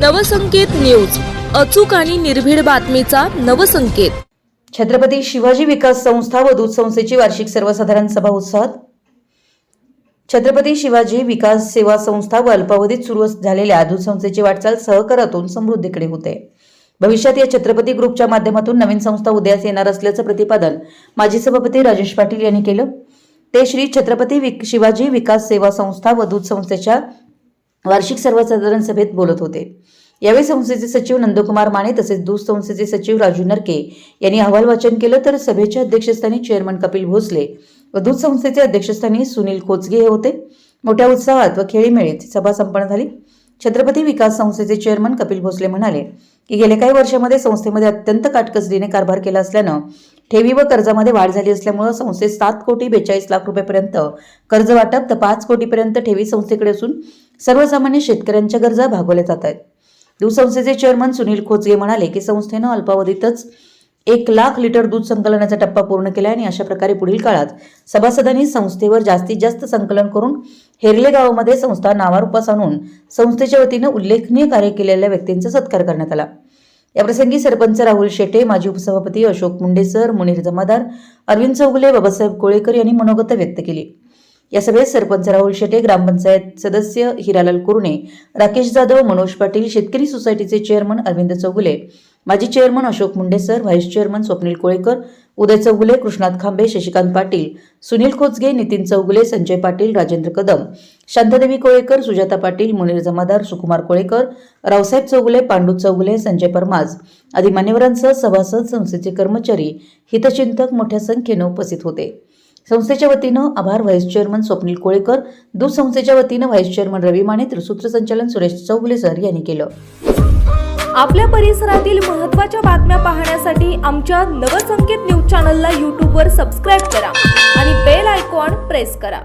Navsanket news. अचूक आणि निर्भीड बातमीचा नवसंकेत. छत्रपती शिवाजी विकास संस्था व दूध संस्थेची वार्षिक सर्वसाधारण सभा उत्साहात छत्रपती शिवाजी विकास सेवा संस्था व अल्पावधीत सुरू झालेल्या दूध संस्थेची वाटचाल सहकारातून समृद्धीकडे होते. भविष्यात या छत्रपती ग्रुपच्या माध्यमातून नवीन संस्था उदयास येणार असल्याचं प्रतिपादन माजी सभापती राजेश पाटील यांनी केलं. ते श्री छत्रपती विक- शिवाजी विकास सेवा संस्था व दूध संस्थेच्या वार्षिक सर्वसाधारण सभेत बोलत होते. यावेळी संस्थेचे सचिव नंदकुमार माने तसेच दूध संस्थेचे सचिव राजू नरके यांनी अहवाल वाचन केलं तर सभेच्या अध्यक्षस्थानी चेअरमन कपिल भोसले व दूध संस्थेचे अध्यक्षस्थानी सुनील खोचगे हे होते. मोठ्या उत्साहात व खेळीमेळीत सभा संपन्न झाली. छत्रपती विकास संस्थेचे चेअरमन कपिल भोसले म्हणाले की गेल्या काही वर्षामध्ये संस्थेमध्ये अत्यंत काटकसरीने कारभार केला असल्यानं ठेवी व कर्जामध्ये वाढ झाली असल्यामुळं संस्थेत सात कोटी बेचाळीस लाख रुपयेपर्यंत कर्ज वाटप तर पाच कोटीपर्यंत ठेवी संस्थेकडे असून सर्वसामान्य शेतकऱ्यांच्या गरजा भागवल्या जात आहेत. दूध संस्थेचे चेअरमन सुनील खोचगे म्हणाले की संस्थेनं अल्पावधीतच एक लाख लिटर दूध संकलनाचा टप्पा पूर्ण केला आणि अशा प्रकारे पुढील काळात सभासदांनी संस्थेवर जास्तीत जास्त संकलन करून हेरले गावामध्ये संस्था नावारूपास आणून संस्थेच्या वतीनं उल्लेखनीय कार्य केलेल्या व्यक्तींचा सत्कार करण्यात आला. याप्रसंगी सरपंच राहुल शेटे माजी उपसभापती अशोक मुंडेसर मुनीर जमादार अरविंद चौगुले बाबासाहेब कोळेकर यांनी मनोगत व्यक्त केली. या सभेत सरपंच राहुल शेटे ग्रामपंचायत सदस्य हिरालाल कुरणे राकेश जाधव मनोज पाटील शेतकरी सोसायटीचे चेअरमन अरविंद चौगुले माजी chairman Ashok Munde sir vice chairman Swapnil Kolekar Uday Chougule Krishnat Khambe Shashikant Patil Sunil खोचगे Nitin Chougule Sanjay Patil Rajendra Kadam Shanta Devi Kolekar Sujata Patil Munir जमादार सुकुमार कोळेकर रावसाहेब चौगुले पांडू चौगुले संजय परमाज आदी मान्यवरांसह सभासद संस्थेचे कर्मचारी हितचिंतक मोठ्या संख्येनं उपस्थित होते. संस्थेच्या वतीनं आभार व्हाईस चेअरमन स्वप्नील कोळेकर दूध संस्थेच्या वतीनं व्हाईस चेअरमन रवी माने तर सूत्रसंचालन सुरेश चौगुले सर यांनी केलं. आपल्या परिसरातील महत्त्वाच्या बातम्या पाहण्यासाठी आमच्या नवसंकेत न्यूज चॅनलला यूट्यूबवर सबस्क्राईब करा आणि बेल आयकॉन प्रेस करा.